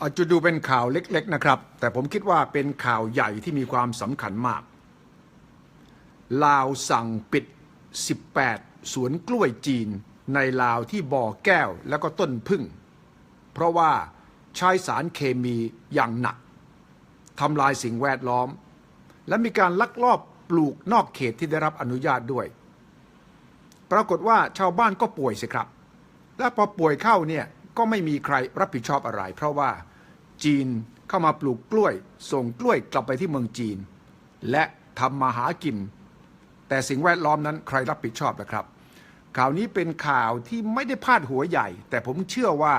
อาจจะดูเป็นข่าวเล็ก ๆนะครับ แต่ผมคิดว่าเป็นข่าวใหญ่ที่มีความสำคัญมาก ลาวสั่งปิด 18 สวนกล้วยจีนในลาวที่บ่อแก้วแล้วก็ต้นพึ่ง เพราะว่าใช้สารเคมีอย่างหนักทำลายสิ่งแวดล้อม และมีการลักลอบปลูกนอกเขตที่ได้รับอนุญาตด้วย ปรากฏว่าชาวบ้านก็ป่วยสิครับ และพอป่วยเข้าเนี่ย ก็ไม่มีใครรับผิดชอบอะไร เพราะว่าจีนเข้ามาปลูกกล้วย ส่งกล้วยกลับไปที่เมืองจีน และทำมาหากิน แต่สิ่งแวดล้อมนั้นใครรับผิดชอบนะครับ ข่าวนี้เป็นข่าวที่ไม่ได้พาดหัวใหญ่ แต่ผมเชื่อว่า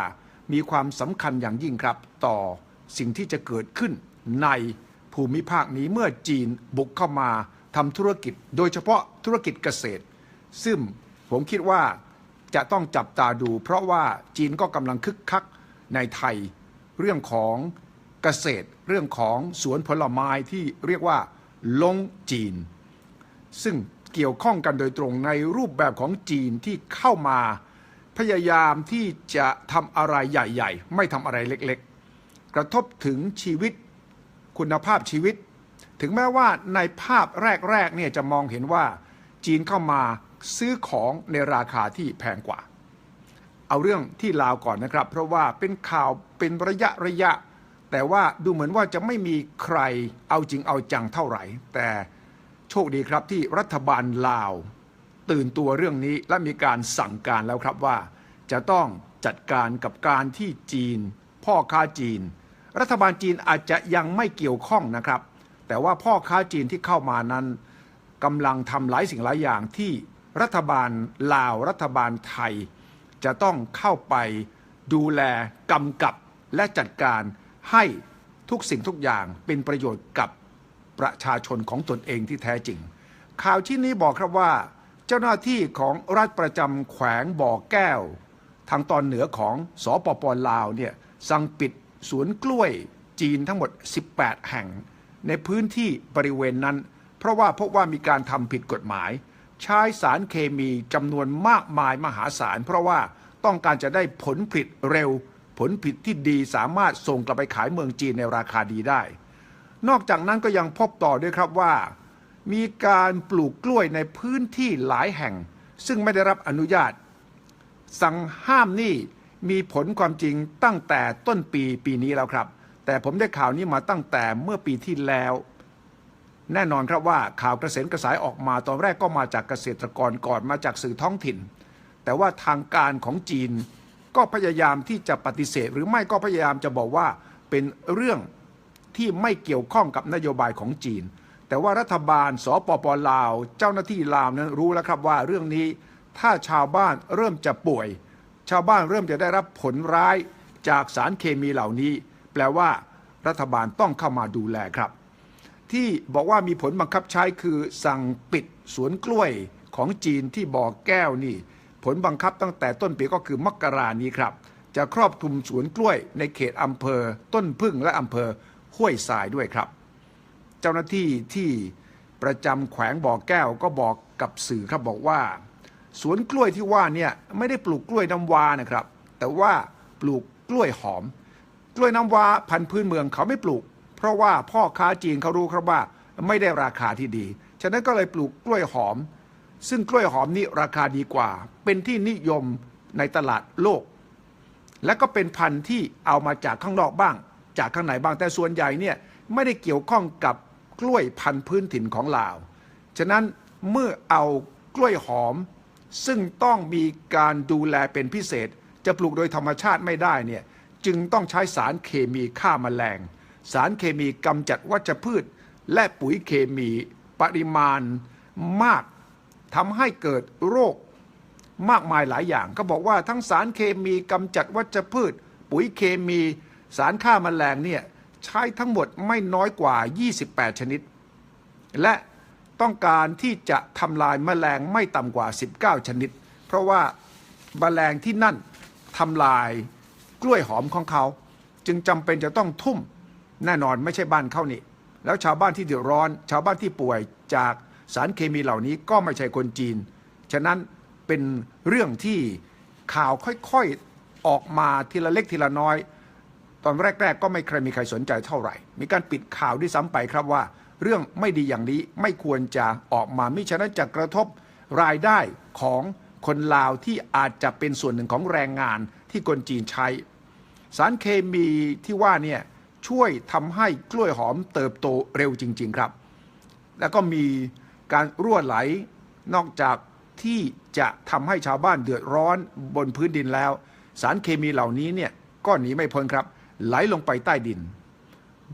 มีความสำคัญอย่างยิ่งครับ ต่อสิ่งที่จะเกิดขึ้นในภูมิภาคนี้เมื่อจีนบุกเข้ามาทำธุรกิจ โดยเฉพาะธุรกิจเกษตร ซึ่งผมคิดว่า จะต้องจับตาดู เพราะว่าจีนก็กำลังคึกคักในไทย เรื่องของเกษตร เรื่องของสวนผลไม้ที่เรียกว่าลงจีน ซึ่งเกี่ยวข้องกันโดยตรงในรูปแบบของจีนที่เข้ามาพยายามที่จะทำอะไรใหญ่ ๆ ไม่ทำอะไรเล็กๆ กระทบถึงชีวิตคุณภาพชีวิต ถึงแม้ว่าในภาพแรกๆเนี่ยจะมองเห็นว่าจีนเข้ามา ซื้อของในราคาที่แพงกว่า เอาเรื่องที่ลาวก่อนนะครับ เพราะว่าเป็นข่าวเป็นระยะระยะ แต่ว่าดูเหมือนว่าจะไม่มีใครเอาจริงเอาจังเท่าไหร่ แต่โชคดีครับที่รัฐบาลลาว ตื่นตัวเรื่องนี้และมีการสั่งการแล้วครับว่า จะต้องจัดการกับการที่จีน พ่อค้าจีน รัฐบาลจีนอาจจะยังไม่เกี่ยวข้องนะครับ แต่ว่าพ่อค้าจีนที่เข้ามานั้นกำลังทำหลายสิ่งหลายอย่างที่ รัฐบาลลาวรัฐบาลไทย จะต้องเข้าไปดูแลกำกับและจัดการให้ทุกสิ่งทุกอย่างเป็นประโยชน์กับประชาชนของตนเองที่แท้จริง ข่าวที่นี้บอกครับว่า เจ้าหน้าที่ของรัฐประจำแขวงบ่อแก้ว ทางตอนเหนือของสอปปลาวเนี่ยสั่งปิดสวนกล้วยจีนทั้งหมด 18 แห่ง ในพื้นที่บริเวณนั้น เพราะว่าพบว่ามีการทำผิดกฎหมาย ใช้สารเคมีจำนวนมากมายมหาศาล เพราะว่าต้องการจะได้ผลผลิตเร็ว ผลผลิตที่ดีสามารถส่งกลับไปขายเมืองจีนในราคาดีได้ นอกจากนั้นก็ยังพบต่อด้วยครับว่า มีการปลูกกล้วยในพื้นที่หลายแห่ง ซึ่งไม่ได้รับอนุญาต สั่งห้ามนี่มีผลความจริงตั้งแต่ต้นปีปีนี้แล้วครับ แต่ผมได้ข่าวนี้มาตั้งแต่เมื่อปีที่แล้ว แน่นอนครับว่าข่าวกระเซ็นกระสายออกมาตอนแรกก็มาจากเกษตรกรก่อนมาจากสื่อท้องถิ่น แต่ว่าทางการของจีนก็พยายามที่จะปฏิเสธ หรือไม่ก็พยายามจะบอกว่าเป็นเรื่องที่ไม่เกี่ยวข้องกับนโยบายของจีน แต่ว่ารัฐบาลสปปลาว เจ้าหน้าที่ลาวนั้นรู้แล้วครับว่าเรื่องนี้ถ้าชาวบ้านเริ่มจะป่วย ชาวบ้านเริ่มจะได้รับผลร้ายจากสารเคมีเหล่านี้ แปลว่ารัฐบาลต้องเข้ามาดูแลครับ ที่บอกว่ามีผลบังคับใช้คือสั่งปิดสวนกล้วยของจีนที่บ่อแก้วนี่ ผลบังคับตั้งแต่ต้นปีก็คือมกรานี้ครับ จะครอบคลุมสวนกล้วยในเขตอำเภอ ต้นพึ่งและอำเภอห้วยทรายด้วยครับ เจ้าหน้าที่ที่ประจำแขวงบ่อแก้วก็บอกกับสื่อครับบอกว่า สวนกล้วยที่ว่าเนี่ยไม่ได้ปลูกกล้วยน้ำว้านะครับ แต่ว่าปลูกกล้วยหอม กล้วยน้ำว้าพันธุ์พื้นเมืองเขาไม่ปลูก เพราะว่าพ่อค้าจีนเขารู้ครับว่าไม่ได้ราคาที่ดี ฉะนั้นก็เลยปลูกกล้วยหอม ซึ่งกล้วยหอมนี้ราคาดีกว่า เป็นที่นิยมในตลาดโลก และก็เป็นพันธุ์ที่เอามาจากข้างนอกบ้าง จากข้างในบ้างแต่ส่วนใหญ่เนี่ยไม่ได้เกี่ยวข้องกับกล้วยพันธุ์พื้นถิ่นของลาว ฉะนั้นเมื่อเอากล้วยหอม ซึ่งต้องมีการดูแลเป็นพิเศษ จะปลูกโดยธรรมชาติไม่ได้เนี่ยจึงต้องใช้สารเคมีฆ่าแมลง สารเคมีกำจัดวัชพืช และปุ๋ยเคมีปริมาณมากทำให้เกิดโรคมากมายหลายอย่าง ก็บอกว่าทั้งสารเคมีกำจัดวัชพืช ปุ๋ยเคมีสารฆ่าแมลงเนี่ยใช้ทั้งหมดไม่น้อยกว่า 28 ชนิด และต้องการที่จะทำลายแมลงไม่ต่ำกว่า 19 ชนิด เพราะว่าแมลงที่นั่นทำลายกล้วยหอมของเขา จึงจำเป็นจะต้องทุ่ม แน่นอนไม่ใช่บ้านเขานี่ แล้วชาวบ้านที่เดือดร้อน ชาวบ้านที่ป่วยจากสารเคมีเหล่านี้ก็ไม่ใช่คนจีน ฉะนั้นเป็นเรื่องที่ข่าวค่อยๆออกมาทีละเล็กทีละน้อย ตอนแรก ๆ ก็ไม่เคยมีใครสนใจเท่าไหร่ มีการปิดข่าวด้วยซ้ำไปครับว่า เรื่องไม่ดีอย่างนี้ไม่ควรจะออกมามิฉะนั้นจะกระทบรายได้ของคนลาวที่อาจจะเป็นส่วนหนึ่งของแรงงานที่คนจีนใช้ สารเคมีที่ว่าเนี่ย ช่วยทำให้กล้วยหอมเติบโตเร็วจริง ๆครับ แล้วก็มีการรั่วไหลนอกจากที่จะทำให้ชาวบ้านเดือดร้อนบนพื้นดินแล้ว สารเคมีเหล่านี้เนี่ยก็หนีไม่พ้นครับ ไหลลงไปใต้ดิน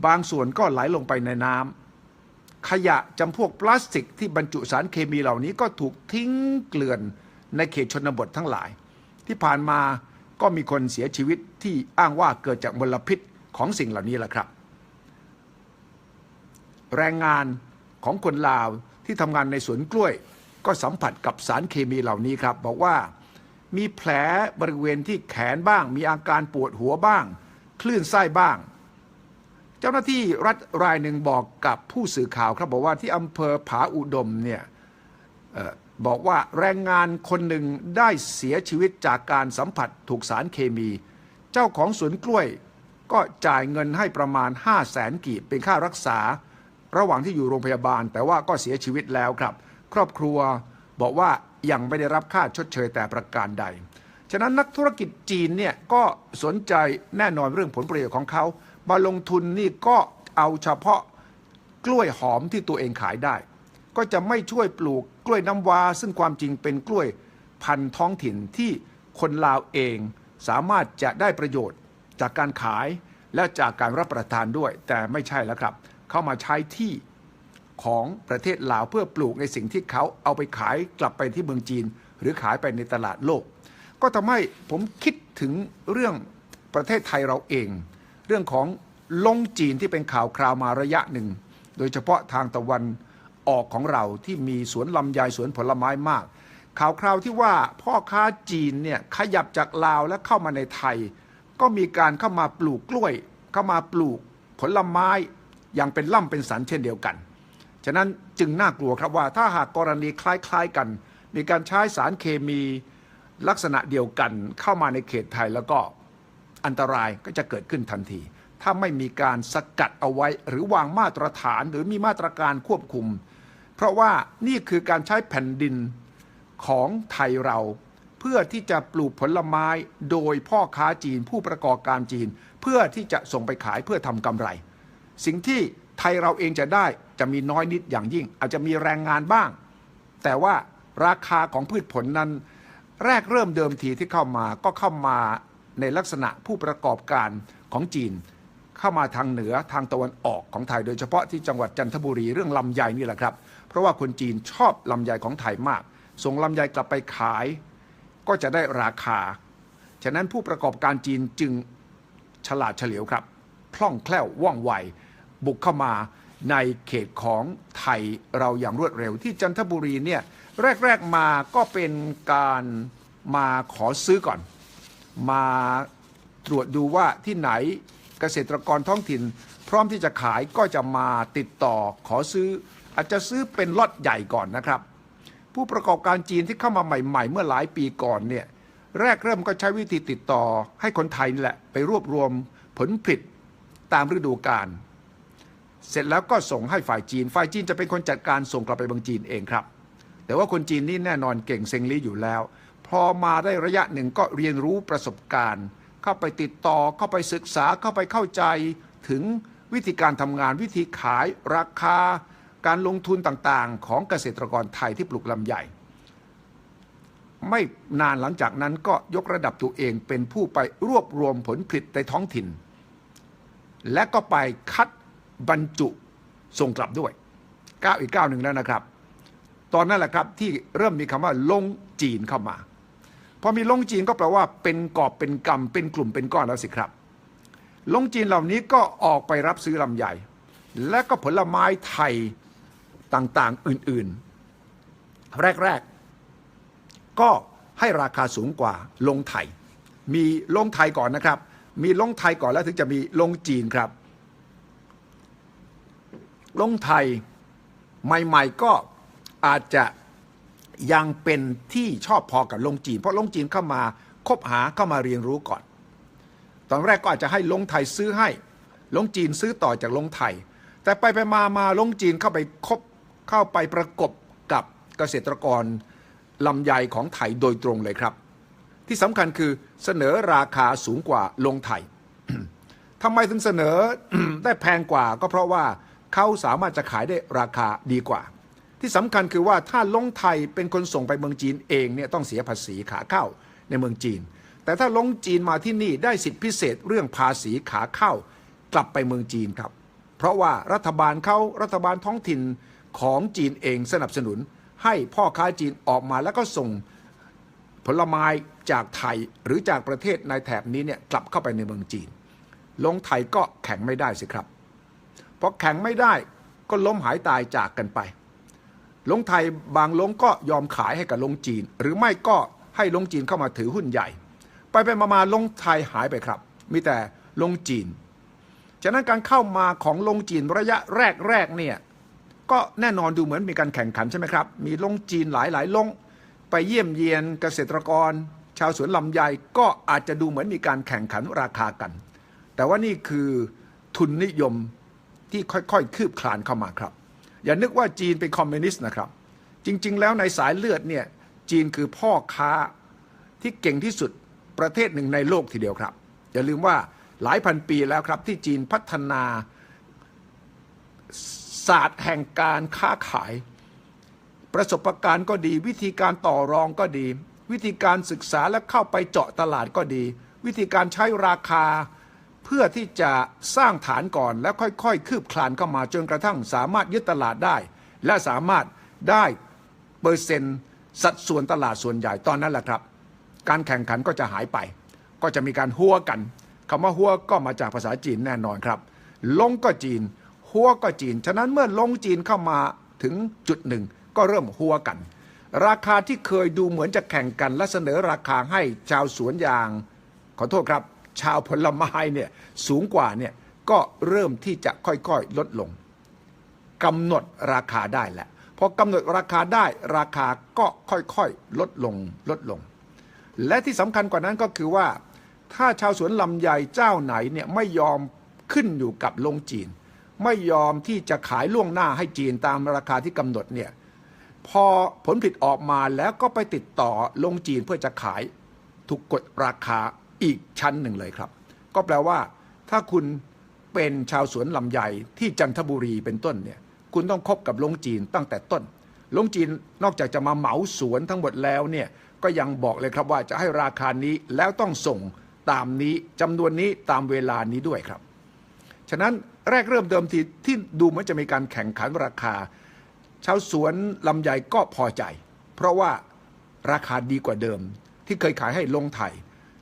บางส่วนก็ไหลลงไปในน้ำขยะจำพวกพลาสติกที่บรรจุสารเคมีเหล่านี้ก็ถูกทิ้งเกลื่อนในเขตชนบททั้งหลาย ที่ผ่านมาก็มีคนเสียชีวิตที่อ้างว่าเกิดจากมลพิษ ของสิ่งเหล่านี้แหละครับ แรงงานของคนลาวที่ทำงานในสวนกล้วย ก็สัมผัสกับสารเคมีเหล่านี้ครับ บอกว่ามีแผลบริเวณที่แขนบ้าง มีอาการปวดหัวบ้าง คลื่นไส้บ้าง เจ้าหน้าที่รัฐรายหนึ่งบอกกับผู้สื่อข่าวครับบอกว่าที่อำเภอผาอุดมเนี่ยออบอกว่าแรงงานคนหนึ่งได้เสียชีวิตจากการสัมผัสถูกสารเคมี เจ้าของสวนกล้วย ก็จ่ายเงินให้ประมาณ 5 0 0แสนกีบเป็นค่ารักษา ระหว่างที่อยู่โรงพยาบาล แต่ว่าก็เสียชีวิตแล้วครับ ครอบครัวบอกว่ายังไม่ได้รับค่าชดเชยแต่ประการใด ฉะนั้นนักธุรกิจจีนเนี่ยก็สนใจแน่นอนเรื่องผลประโยชน์ของเขา มาลงทุนนี่ก็เอาเฉพาะกล้วยหอมที่ตัวเองขายได้ ก็จะไม่ช่วยปลูกกล้วยน้ำว้าซึ่งความจริงเป็นกล้วยพันธุ์ท้องถิ่นที่คนลาวเองสามารถจะได้ประโยชน์ จากการขายและจากการรับประทานด้วย แต่ไม่ใช่แล้วครับ เข้ามาใช้ที่ของประเทศลาวเพื่อปลูกในสิ่งที่เขาเอาไปขายกลับไปที่เมืองจีน หรือขายไปในตลาดโลก ก็ทำให้ผมคิดถึงเรื่องประเทศไทยเราเอง เรื่องของลงจีนที่เป็นข่าวคราวมาระยะหนึ่ง โดยเฉพาะทางตะวันออกของเราที่มีสวนลำไยสวนผลไม้มาก ข่าวคราวที่ว่าพ่อค้าจีนเนี่ยขยับจากลาวและเข้ามาในไทย ก็มีการเข้ามาปลูกกล้วย เข้ามาปลูกผลไม้อย่างเป็นล่ำเป็นสันเช่นเดียวกัน ฉะนั้นจึงน่ากลัวครับว่าถ้าหากกรณีคล้ายๆกัน มีการใช้สารเคมีลักษณะเดียวกันเข้ามาในเขตไทยแล้วก็อันตรายก็จะเกิดขึ้นทันที ถ้าไม่มีการสกัดเอาไว้หรือวางมาตรฐานหรือมีมาตรการควบคุม เพราะว่านี่คือการใช้แผ่นดินของไทยเรา พื่อที่จะปลูกผลไม้โดยพ่อค้าจีนผู้ประกอบการจีน เพื่อที่จะส่งไปขายเพื่อทำกำไร สิ่งที่ไทยเราเองจะได้จะมีน้อยนิดอย่างยิ่ง อาจจะมีแรงงานบ้าง แต่ว่าราคาของพืชผลนั้น แรกเริ่มเดิมทีที่เข้ามาก็เข้ามาในลักษณะผู้ประกอบการของจีน เข้ามาทางเหนือทางตะวันออกของไทย โดยเฉพาะที่จังหวัดจันทบุรีเรื่องลำไยนี่แหละครับ เพราะว่าคนจีนชอบลำไยของไทยมาก ส่งลำไยกลับไปขาย ก็จะได้ราคา ฉะนั้นผู้ประกอบการจีนจึงฉลาดเฉลียวครับคล่องแคล่วว่องไว บุกเข้ามาในเขตของไทยเราอย่างรวดเร็วที่จันทบุรีเนี่ยแรก ๆ มาก็เป็นการมาขอซื้อก่อน มาตรวจดูว่าที่ไหนเกษตรกรท้องถิ่น พร้อมที่จะขายก็จะมาติดต่อขอซื้อ อาจจะซื้อเป็นล็อตใหญ่ก่อนนะครับ ผู้ประกอบการจีนที่เข้ามาใหม่ ๆ เมื่อหลายปีก่อนเนี่ยแรกเริ่มก็ใช้วิธีติดต่อให้คนไทยนี่แหละไปรวบรวมผลผลิตตามฤดูกาลเสร็จแล้วก็ส่งให้ฝ่ายจีน ฝ่ายจีนจะเป็นคนจัดการส่งกลับไปเมืองจีนเองครับ แต่ว่าคนจีนนี่แน่นอนเก่งเซงลี่อยู่แล้ว พอมาได้ระยะหนึ่งก็เรียนรู้ประสบการณ์ เข้าไปติดต่อเข้าไปศึกษาเข้าไปเข้าใจถึงวิธีการทำงานวิธีขายราคา การลงทุนต่างๆ ของเกษตรกรไทยที่ปลูกลำไยไม่นานหลังจากนั้นก็ยกระดับตัวเองเป็นผู้ไปรวบรวมผลผลิตในท้องถิ่น และก็ไปคัดบรรจุส่งกลับด้วยก้าวอีกก้าวหนึ่งแล้วนะครับ ตอนนั้นแหละครับที่เริ่มมีคำว่าลงจีนเข้ามาพอมีลงจีนก็แปลว่าเป็นกอบเป็นกำเป็นกลุ่มเป็นก้อนแล้วสิครับ ลงจีนเหล่านี้ก็ออกไปรับซื้อลำไยและก็ผลไม้ไทย ต่างๆ อื่นๆ แรก ๆ ก็ให้ราคาสูงกว่าลงไทย มีลงไทยก่อนนะครับ มีลงไทยก่อนแล้วถึงจะมีลงจีนครับ ลงไทยใหม่ ๆ ก็อาจจะยังเป็นที่ชอบพอกับลงจีน เพราะลงจีนเข้ามาคบหาเข้ามาเรียนรู้ก่อน ตอนแรกก็อาจจะให้ลงไทยซื้อให้ลงจีนซื้อต่อจากลงไทย แต่ไปไปมามาลงจีนเข้าไปคบ เข้าไปประกบกับเกษตรกรลำไยของไทยโดยตรงเลยครับ ที่สำคัญคือเสนอราคาสูงกว่าลงไทยทำไมถึงเสนอได้แพงกว่าก็เพราะว่าเขาสามารถจะขายได้ราคาดีกว่า ที่สำคัญคือว่าถ้าลงไทยเป็นคนส่งไปเมืองจีนเองเนี่ยต้องเสียภาษีขาเข้าในเมืองจีน แต่ถ้าลงจีนมาที่นี่ได้สิทธิพิเศษเรื่องภาษีขาเข้ากลับไปเมืองจีนครับ เพราะว่ารัฐบาลเขารัฐบาลท้องถิ่น ของจีนเองสนับสนุน ให้พ่อค้าจีนออกมาแล้วก็ส่งผลไม้จากไทยหรือจากประเทศในแถบนี้เนี่ยกลับเข้าไปในเมืองจีน ลงไทยก็แข่งไม่ได้สิครับเพราะแข่งไม่ได้ก็ล้มหายตายจากกันไป ลงไทยบางลงก็ยอมขายให้กับลงจีน หรือไม่ก็ให้ลงจีนเข้ามาถือหุ้นใหญ่ ไปไปมามาลงไทยหายไปครับ มีแต่ลงจีน ฉะนั้นการเข้ามาของลงจีนระยะแรกๆเนี่ย ก็แน่นอนดูเหมือนมีการแข่งขันใช่ไหมครับ มีลงจีนหลายๆลง ไปเยี่ยมเยียนเกษตรกร ชาวสวนลำไยก็อาจจะดูเหมือนมีการแข่งขันราคากัน แต่ว่านี่คือทุนนิยมที่ค่อยๆ คืบคลานเข้ามาครับ อย่านึกว่าจีนเป็นคอมมิวนิสต์นะครับ จริง ๆ แล้วในสายเลือดเนี่ยจีนคือพ่อค้าที่เก่งที่สุดประเทศหนึ่งในโลกทีเดียวครับ อย่าลืมว่าหลายพันปีแล้วครับที่จีนพัฒนา ศาสตร์แห่งการค้าขาย ประสบการณ์ก็ดี วิธีการต่อรองก็ดี วิธีการศึกษาและเข้าไปเจาะตลาดก็ดี วิธีการใช้ราคา เพื่อที่จะสร้างฐานก่อนแล้วค่อยๆ คืบคลานเข้ามาจนกระทั่งสามารถยึดตลาดได้ และสามารถได้เปอร์เซ็นต์สัดส่วนตลาดส่วนใหญ่ตอนนั้นแหละครับ การแข่งขันก็จะหายไป ก็จะมีการหัวกันคำว่าหัวก็มาจากภาษาจีนแน่นอนครับ ลงก็จีน หัวก็จีน ฉะนั้นเมื่อลงจีนเข้ามาถึงจุดหนึ่ง ก็เริ่มหัวกัน ราคาที่เคยดูเหมือนจะแข่งกัน และเสนอราคาให้ชาวสวนยาง ขอโทษครับ ชาวผลไม้เนี่ยสูงกว่าเนี่ยก็เริ่มที่จะค่อยๆลดลงกำหนดราคาได้แหละพอกำหนดราคาได้ราคาก็ค่อยๆลดลงลดลง และที่สำคัญกว่านั้นก็คือว่า ถ้าชาวสวนลำไยเจ้าไหนเนี่ยไม่ยอมขึ้นอยู่กับลงจีน ไม่ยอมที่จะขายล่วงหน้าให้จีนตามราคาที่กำหนดเนี่ยพอผลผลิตออกมาแล้วก็ไปติดต่อลงจีนเพื่อจะขายถูกกดราคาอีกชั้นหนึ่งเลยครับ ก็แปลว่า ถ้าคุณเป็นชาวสวนลำไยที่จันทบุรีเป็นต้นเนี่ยคุณต้องคบกับลงจีนตั้งแต่ต้น ลงจีนนอกจากจะมาเหมาสวนทั้งหมดแล้วเนี่ยก็ยังบอกเลยครับว่าจะให้ราคานี้แล้วต้องส่งตามนี้จำนวนนี้ตามเวลานี้ด้วยครับ ฉะนั้น แรกเริ่มเดิมทีที่ดูเหมือนจะมีการแข่งขันราคา ชาวสวนลำไยก็พอใจ เพราะว่าราคาดีกว่าเดิม ที่เคยขายให้ลงไทย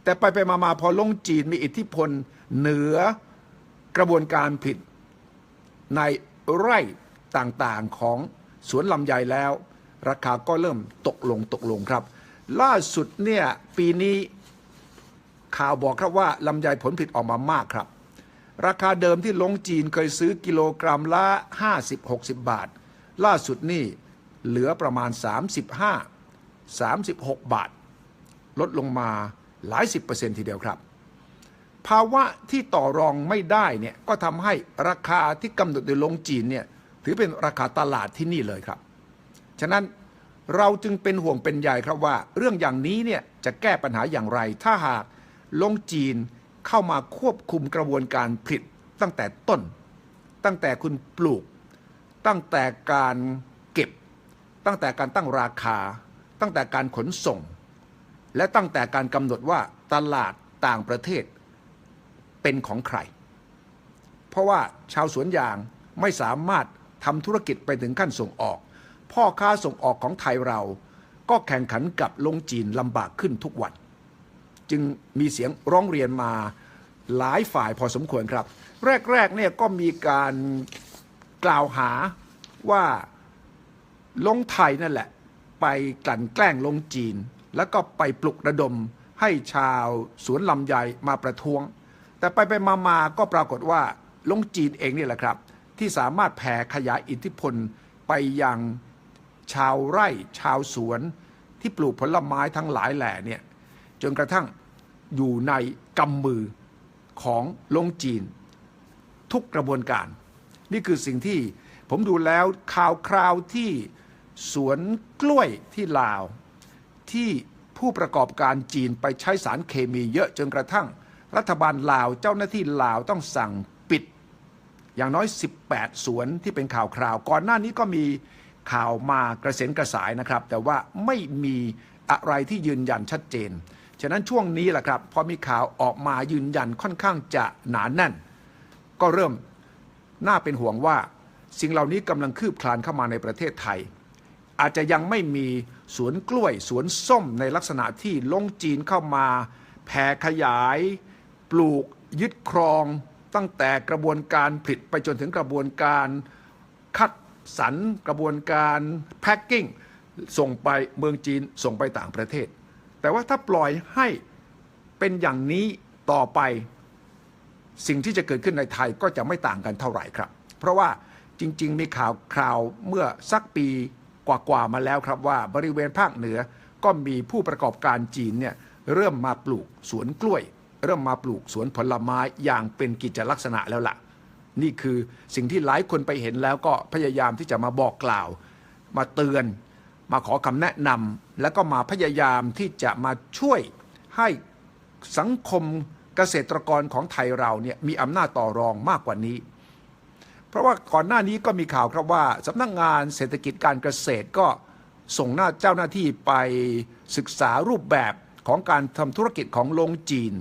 แต่ไปไปมามาพอลงจีนมีอิทธิพลเหนือกระบวนการผลิตในไร่ต่างๆของสวนลำไยแล้ว ราคาก็เริ่มตกลงตกลงครับ ล่าสุดเนี่ยปีนี้ข่าวบอกครับว่าลำไยผลผลิตออกมามากครับ ราคาเดิมที่ลงจีนเคยซื้อกิโลกรัมละ 50-60 บาท ล่าสุดนี่เหลือประมาณ 35 36 บาท ลดลงมาหลายสิบเปอร์เซ็นต์ทีเดียวครับ ภาวะที่ต่อรองไม่ได้เนี่ยก็ทำให้ราคาที่กำหนดโดยลงจีนเนี่ยถือเป็นราคาตลาดที่นี่เลยครับ ฉะนั้นเราจึงเป็นห่วงเป็นใยครับว่า เรื่องอย่างนี้เนี่ยจะแก้ปัญหาอย่างไร ถ้าหากลงจีน เข้ามาควบคุมกระบวนการผลิตตั้งแต่ต้น ตั้งแต่คุณปลูก ตั้งแต่การเก็บ ตั้งแต่การตั้งราคา ตั้งแต่การขนส่ง และตั้งแต่การกำหนดว่าตลาดต่างประเทศเป็นของใคร เพราะว่าชาวสวนยางไม่สามารถทำธุรกิจไปถึงขั้นส่งออก พ่อค้าส่งออกของไทยเรา ก็แข่งขันกับลงจีนลำบากขึ้นทุกวัน จึงมีเสียงร้องเรียนมาหลายฝ่ายพอสมควรครับ แรกๆเนี่ยก็มีการกล่าวหาว่าลงไทยนั่นแหละ ไปกลั่นแกล้งลงจีน แล้วก็ไปปลุกระดมให้ชาวสวนลำไยมาประท้วง แต่ไปไปมามาก็ปรากฏว่าลงจีนเองนี่แหละครับ ที่สามารถแผ่ขยายอิทธิพลไปยังชาวไร่ชาวสวนที่ปลูกผลไม้ทั้งหลายแหล่เนี่ยจนกระทั่ง อยู่ในกำมือของลงจีน ทุกกระบวนการ นี่คือสิ่งที่ผมดูแล้วข่าวคราวที่สวนกล้วยที่ลาว ที่ผู้ประกอบการจีนไปใช้สารเคมีเยอะจนกระทั่ง รัฐบาลลาวเจ้าหน้าที่ลาวต้องสั่งปิด อย่างน้อย 18 สวนที่เป็นข่าวคราว ก่อนหน้านี้ก็มีข่าวมากระเซ็นกระสายนะครับ แต่ว่าไม่มีอะไรที่ยืนยันชัดเจน ฉะนั้นช่วงนี้แหละครับพอมีข่าวออกมายืนยันค่อนข้างจะหนานแน่น ก็เริ่มน่าเป็นห่วงว่า สิ่งเหล่านี้กำลังคืบคลานเข้ามาในประเทศไทย อาจจะยังไม่มีสวนกล้วยสวนส้มในลักษณะที่ลงจีนเข้ามาแผ่ขยาย ปลูกยึดครอง ตั้งแต่กระบวนการผลิตไปจนถึงกระบวนการคัดสรรกระบวนการแพ็คกิ้งส่งไปเมืองจีนส่งไปต่างประเทศ แต่ว่าถ้าปล่อยให้เป็นอย่างนี้ต่อไป สิ่งที่จะเกิดขึ้นในไทยก็จะไม่ต่างกันเท่าไหร่ครับ เพราะว่าจริง ๆ มีข่าวคราวเมื่อสักปีกว่าๆมาแล้วครับว่าบริเวณภาคเหนือก็มีผู้ประกอบการจีนเนี่ยเริ่มมาปลูกสวนกล้วย เริ่มมาปลูกสวนผลไม้อย่างเป็นกิจลักษณะแล้วล่ะ นี่คือสิ่งที่หลายคนไปเห็นแล้วก็พยายามที่จะมาบอกกล่าว มาเตือน มาขอคำแนะนำแล้วก็มาพยายามที่จะมาช่วยให้สังคมเกษตรกรของไทยเราเนี่ยมีอำนาจต่อรองมากกว่านี้ เพราะว่าก่อนหน้านี้ก็มีข่าวครับว่าสำนักงงานเศรษฐกิจการเกษตรก็ส่งหน้าเจ้าหน้าที่ไปศึกษารูปแบบของการทำธุรกิจของโรงจีน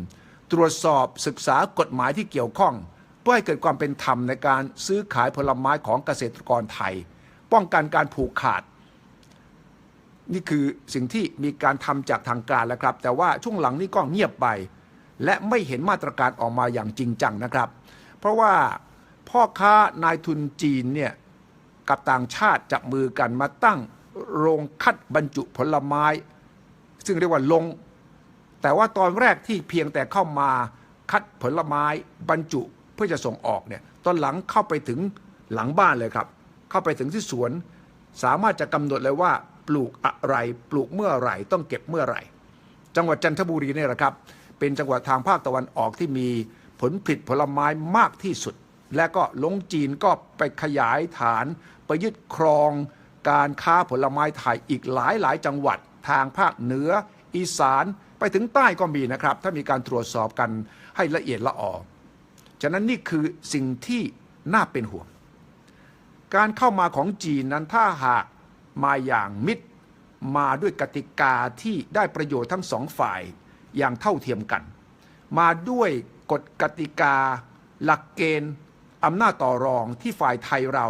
ตรวจสอบศึกษากฎหมายที่เกี่ยวข้อง เพื่อให้เกิดความเป็นธรรมในการซื้อขายผลไม้ของเกษตรกรไทย ป้องกันการผูกขาด นี่คือสิ่งที่มีการทำจากทางการแล้วครับ แต่ว่าช่วงหลังนี้ก็เงียบไป และไม่เห็นมาตรการออกมาอย่างจริงจังนะครับ เพราะว่าพ่อค้านายทุนจีนเนี่ยกับต่างชาติจับมือกันมาตั้งโรงคัดบรรจุผลไม้ ซึ่งเรียกว่าลง แต่ว่าตอนแรกที่เพียงแต่เข้ามาคัดผลไม้บรรจุเพื่อจะส่งออกเนี่ยตอนหลังเข้าไปถึงหลังบ้านเลยครับ เข้าไปถึงที่สวน สามารถจะกำหนดเลยว่า ลูกอะไร ปลูกเมื่อไหร่ ต้องเก็บเมื่อไหร่ จังหวัดจันทบุรีเนี่ยแหละครับ เป็นจังหวัดทางภาคตะวันออกที่มีผลผลิตผลไม้มากที่สุด และก็ลงจีนก็ไปขยายฐาน ไปยึดครองการค้าผลไม้ไทยอีกหลายหลายจังหวัดทางภาคเหนือ อีสานไปถึงใต้ก็มีนะครับ ถ้ามีการตรวจสอบกันให้ละเอียดละออฉะนั้นนี่คือสิ่งที่น่าเป็นห่วง การเข้ามาของจีนนั้นถ้าหาก มาอย่างมิตร มาด้วยกติกาที่ได้ประโยชน์ทั้งสองฝ่ายอย่างเท่าเทียมกัน มาด้วยกฎกติกา หลักเกณฑ์อำนาจต่อรองที่ฝ่ายไทยเรา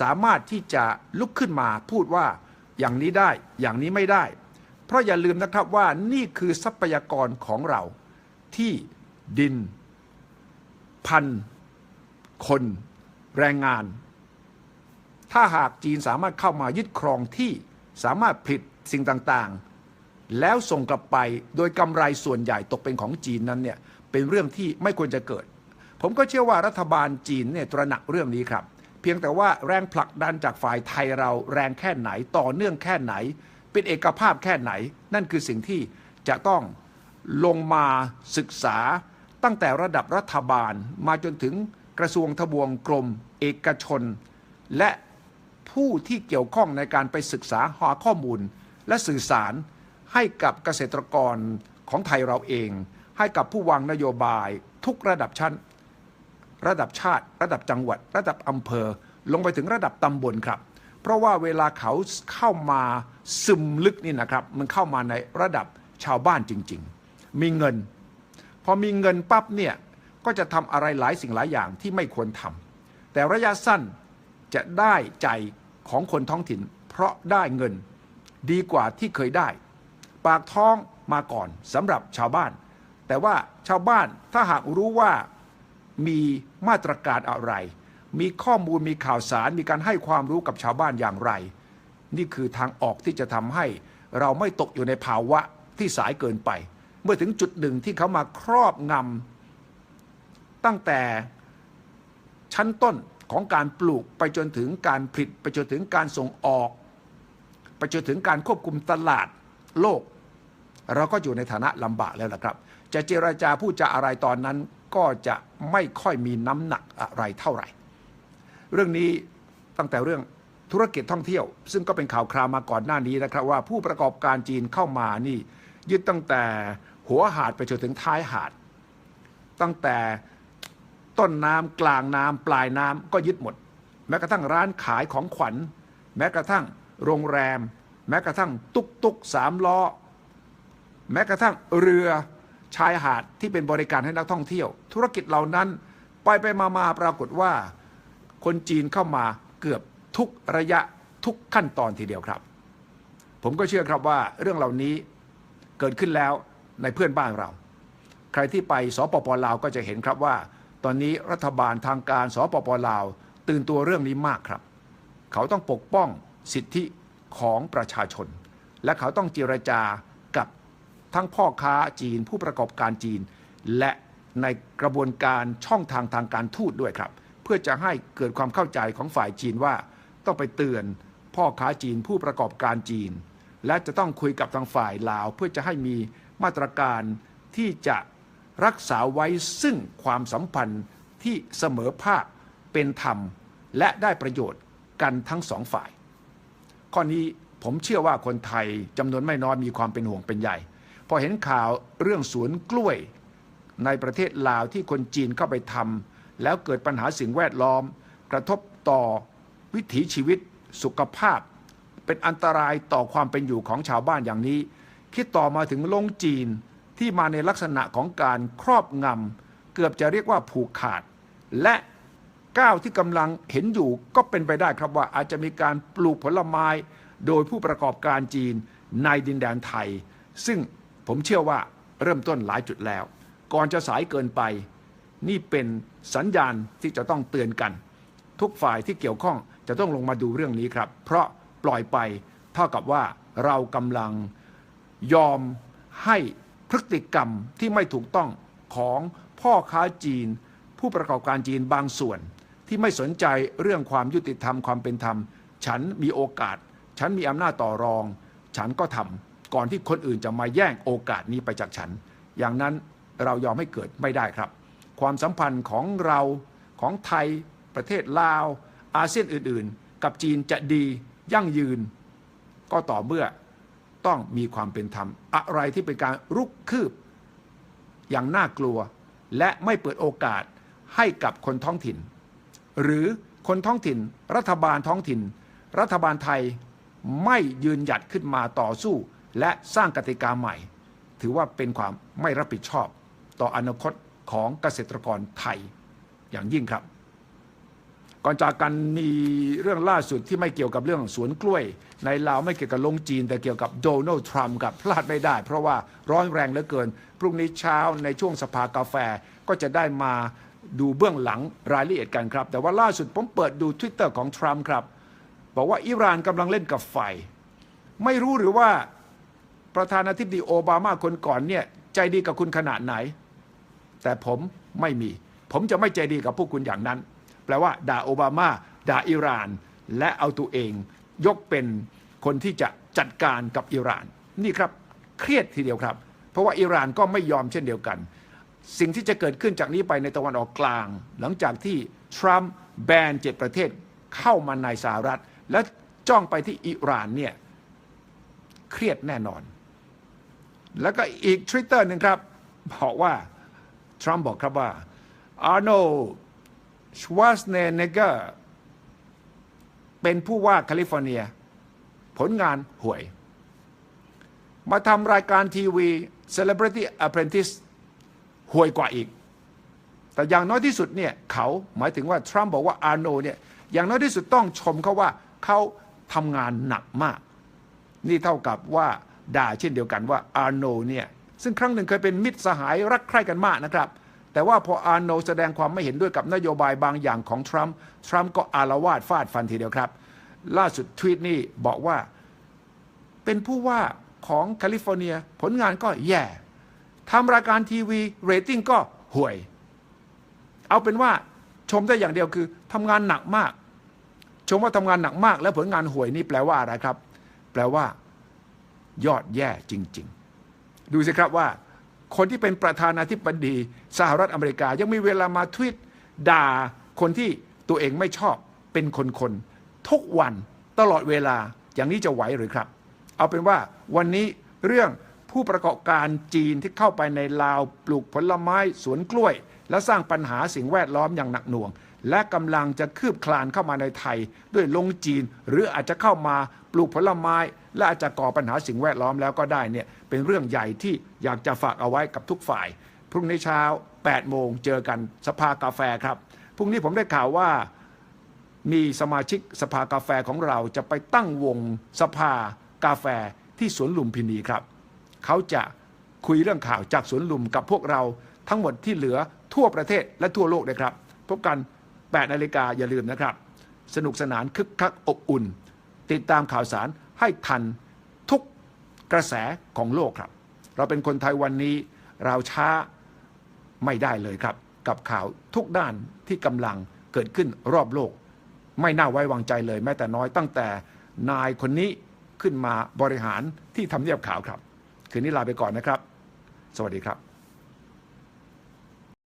สามารถที่จะลุกขึ้นมาพูดว่าอย่างนี้ได้อย่างนี้ไม่ได้ เพราะอย่าลืมนะครับว่านี่คือทรัพยากรของเรา ที่ดิน พัน คน แรงงาน ถ้าหากจีนสามารถเข้ามายึดครองที่สามารถผลิตสิ่งต่างๆ แล้วส่งกลับไปโดยกำไรส่วนใหญ่ตกเป็นของจีนนั้นเนี่ยเป็นเรื่องที่ไม่ควรจะเกิด ผมก็เชื่อว่ารัฐบาลจีนเนี่ยตระหนักเรื่องนี้ครับ เพียงแต่ว่าแรงผลักดันจากฝ่ายไทยเราแรงแค่ไหนต่อเนื่องแค่ไหน เป็นเอกภาพแค่ไหน นั่นคือสิ่งที่จะต้องลงมาศึกษาตั้งแต่ระดับรัฐบาลมาจนถึงกระทรวงทบวงกรม เอกชน และ ผู้ที่เกี่ยวข้องในการไปศึกษาหาข้อมูล และสื่อสารให้กับเกษตรกรของไทยเราเอง ให้กับผู้วางนโยบายทุกระดับชั้น ระดับชาติ ระดับจังหวัด ระดับอำเภอ ลงไปถึงระดับตำบลครับ เพราะว่าเวลาเขาเข้ามาซึมลึกนี่นะครับ มันเข้ามาในระดับชาวบ้านจริง ๆ มีเงิน พอมีเงินปั๊บเนี่ยก็จะทำอะไรหลายสิ่งหลายอย่างที่ไม่ควรทำแต่ระยะสั้นจะได้ใจ ของคนท้องถิ่น เพราะได้เงินดีกว่าที่เคยได้ ปากท้องมาก่อนสำหรับชาวบ้าน แต่ว่าชาวบ้านถ้าหากรู้ว่ามีมาตรการอะไร มีข้อมูลมีข่าวสารมีการให้ความรู้กับชาวบ้านอย่างไร นี่คือทางออกที่จะทำให้เราไม่ตกอยู่ในภาวะที่สายเกินไป เมื่อถึงจุดหนึ่งที่เขามาครอบงำตั้งแต่ชั้นต้น ของการปลูกไปจนถึงการผลิต ไปจนถึงการส่งออก ไปจนถึงการควบคุมตลาดโลก เราก็อยู่ในฐานะลำบากแล้วล่ะครับ จะเจราจาพูดจาอะไรตอนนั้นก็จะไม่ค่อยมีน้ำหนักอะไรเท่าไหร่ เรื่องนี้ตั้งแต่เรื่องธุรกิจท่องเที่ยว ซึ่งก็เป็นข่าวคราวมาก่อนหน้านี้นะครับว่าผู้ประกอบการจีนเข้ามานี่ยึดตั้งแต่หัวหาดไปจนถึงท้ายหาด ตั้งแต่ ต้นน้ำกลางน้ำปลายน้ำก็ยึดหมด แม้กระทั่งร้านขายของขวัญ แม้กระทั่งโรงแรม แม้กระทั่งตุกตุกสามล้อ แม้กระทั่งเรือชายหาดที่เป็นบริการให้นักท่องเที่ยว ธุรกิจเหล่านั้นไปไปมามาปรากฏว่า คนจีนเข้ามาเกือบทุกระยะทุกขั้นตอนทีเดียวครับ ผมก็เชื่อครับว่าเรื่องเหล่านี้เกิดขึ้นแล้วในเพื่อนบ้านเรา ใครที่ไปสปปลาวก็จะเห็นครับว่า ตอนนี้รัฐบาลทางการสปปลาว ตื่นตัวเรื่องนี้มากครับ เขาต้องปกป้องสิทธิของประชาชน และเขาต้องเจรจากับทั้งพ่อค้าจีนผู้ประกอบการจีน และในกระบวนการช่องทางทางการทูตด้วยครับ เพื่อจะให้เกิดความเข้าใจของฝ่ายจีนว่าต้องไปเตือนพ่อค้าจีนผู้ประกอบการจีน และจะต้องคุยกับทางฝ่ายลาว เพื่อจะให้มีมาตรการที่จะ รักษาไว้ซึ่งความสัมพันธ์ที่เสมอภาคเป็นธรรม และได้ประโยชน์กันทั้งสองฝ่าย ข้อนี้ผมเชื่อว่าคนไทยจำนวนไม่น้อยมีความเป็นห่วงเป็นใหญ่ พอเห็นข่าวเรื่องสวนกล้วย ในประเทศลาวที่คนจีนเข้าไปทำแล้วเกิดปัญหาสิ่งแวดล้อม กระทบต่อวิถีชีวิต สุขภาพ เป็นอันตรายต่อความเป็นอยู่ของชาวบ้านอย่างนี้ คิดต่อมาถึงลงจีน ที่มาในลักษณะของการครอบงำเกือบจะเรียกว่าผูกขาด และก้าวที่กำลังเห็นอยู่ก็เป็นไปได้ครับว่าอาจจะมีการปลูกผลไม้โดยผู้ประกอบการจีนในดินแดนไทย ซึ่งผมเชื่อว่าเริ่มต้นหลายจุดแล้ว ก่อนจะสายเกินไป นี่เป็นสัญญาณที่จะต้องเตือนกัน ทุกฝ่ายที่เกี่ยวข้องจะต้องลงมาดูเรื่องนี้ครับ เพราะปล่อยไปเท่ากับว่าเรากำลังยอมให้ พฤติกรรมที่ไม่ถูกต้องของพ่อค้าจีน ผู้ประกอบการจีนบางส่วน ที่ไม่สนใจเรื่องความยุติธรรมความเป็นธรรม ฉันมีโอกาส ฉันมีอำนาจต่อรอง ฉันก็ทำก่อนที่คนอื่นจะมาแย่งโอกาสนี้ไปจากฉัน อย่างนั้นเรายอมให้เกิดไม่ได้ครับ ความสัมพันธ์ของเราของไทย ประเทศลาว อาเซียนอื่น ๆ กับจีนจะดียั่งยืน ก็ต่อเมื่อ ต้องมีความเป็นธรรม อะไรที่เป็นการรุกคืบ อย่างน่ากลัว และไม่เปิดโอกาสให้กับคนท้องถิ่น หรือคนท้องถิ่น รัฐบาลท้องถิ่น รัฐบาลไทยไม่ยืนหยัดขึ้นมาต่อสู้ และสร้างกติกาใหม่ ถือว่าเป็นความไม่รับผิดชอบ ต่ออนาคตของเกษตรกรไทยอย่างยิ่งครับ ก่อนจากกันมีเรื่องล่าสุดที่ไม่เกี่ยวกับเรื่องสวนกล้วย ในลาวไม่เกี่ยวกับลงจีน แต่เกี่ยวกับโดนัลด์ทรัมป์กับพลาดไม่ได้ เพราะว่าร้อนแรงเหลือเกิน พรุ่งนี้เช้าในช่วงสภากาแฟก็จะได้มาดูเบื้องหลังรายละเอียดกันครับ แต่ว่าล่าสุดผมเปิดดู Twitter ของทรัมป์ครับ บอกว่าอิหร่านกำลังเล่นกับไฟ ไม่รู้หรือว่าประธานาธิบดีโอบามาคนก่อนเนี่ยใจดีกับคุณขนาดไหน แต่ผมไม่มี ผมจะไม่ใจดีกับพวกคุณอย่างนั้น แปลว่าด่าโอบามาด่าอิหร่าน และเอาตัวเอง ยกเป็นคนที่จะจัดการกับอิหร่าน นี่ครับเครียดทีเดียวครับ เพราะว่าอิหร่านก็ไม่ยอมเช่นเดียวกัน สิ่งที่จะเกิดขึ้นจากนี้ไปในตะวันออกกลาง หลังจากที่ทรัมป์แบนเจ็ดประเทศเข้ามาในสหรัฐ และจ้องไปที่อิหร่านเนี่ยเครียดแน่นอน แล้วก็อีกทวิตเตอร์หนึ่งครับบอกว่า ทรัมป์บอกครับว่า Arnold Schwarzenegger เป็นผู้ว่าแคลิฟอร์เนีย ผลงานห่วย มาทำรายการทีวี Celebrity Apprentice ห่วยกว่าอีก แต่อย่างน้อยที่สุดเนี่ยเขาหมายถึงว่าทรัมป์บอกว่าอาร์โนเนี่ยอย่างน้อยที่สุดต้องชมเขาว่าเขาทำงานหนักมาก นี่เท่ากับว่าด่าเช่นเดียวกันว่าอาร์โนเนี่ยซึ่งครั้งหนึ่งเคยเป็นมิตรสหายรักใคร่กันมากนะครับ แต่ว่าพออาร์โนแสดงความไม่เห็นด้วยกับนโยบายบางอย่างของทรัมป์ทรัมป์ก็อารวาสฟาดฟันทีเดียวครับ ล่าสุดทวีตนี่บอกว่า เป็นผู้ว่าของแคลิฟอร์เนียผลงานก็แย่ทำรายการทีวีเรตติ้งก็ห่วย เอาเป็นว่าชมได้อย่างเดียวคือทำงานหนักมาก ชมว่าทำงานหนักมาก และผลงานห่วยนี่แปลว่าอะไรครับ แปลว่า ยอดแย่จริง ๆ ดูสิครับว่า คนที่เป็นประธานาธิบดีสหรัฐอเมริกา ยังมีเวลามาทวิตด่าคนที่ตัวเองไม่ชอบเป็นคนๆทุกวันตลอดเวลาอย่างนี้จะไหวหรือครับ เอาเป็นว่าวันนี้เรื่องผู้ประกอบการจีนที่เข้าไปในลาวปลูกผลไม้สวนกล้วย และสร้างปัญหาสิ่งแวดล้อมอย่างหนักหน่วง และกำลังจะคืบคลานเข้ามาในไทย ด้วยลงจีน หรืออาจจะเข้ามาปลูกผลไม้ และอาจจะก่อปัญหาสิ่งแวดล้อมแล้วก็ได้เนี่ย เป็นเรื่องใหญ่ที่อยากจะฝากเอาไว้กับทุกฝ่าย พรุ่งนี้เช้า 8 โมงเจอกันสภากาแฟครับ พรุ่งนี้ผมได้ข่าวว่ามีสมาชิกสภากาแฟของเราจะไปตั้งวงสภากาแฟที่สวนลุมพินีครับ เขาจะคุยเรื่องข่าวจากสวนลุมกับพวกเราทั้งหมดที่เหลือทั่วประเทศและทั่วโลกเลยครับ พบกัน 8 นาฬิกาอย่าลืมนะครับ สนุกสนานคึกคักอบอุ่น ติดตามข่าวสารให้ทัน กระแสของโลกครับ เราเป็นคนไทยวันนี้เราช้าไม่ได้เลยครับ กับข่าวทุกด้านที่กำลังเกิดขึ้นรอบโลก ไม่น่าไว้วางใจเลยแม้แต่น้อยตั้งแต่นายคนนี้ขึ้นมาบริหารที่ทำเนียบขาวครับ คืนนี้ลาไปก่อนนะครับ สวัสดีครับ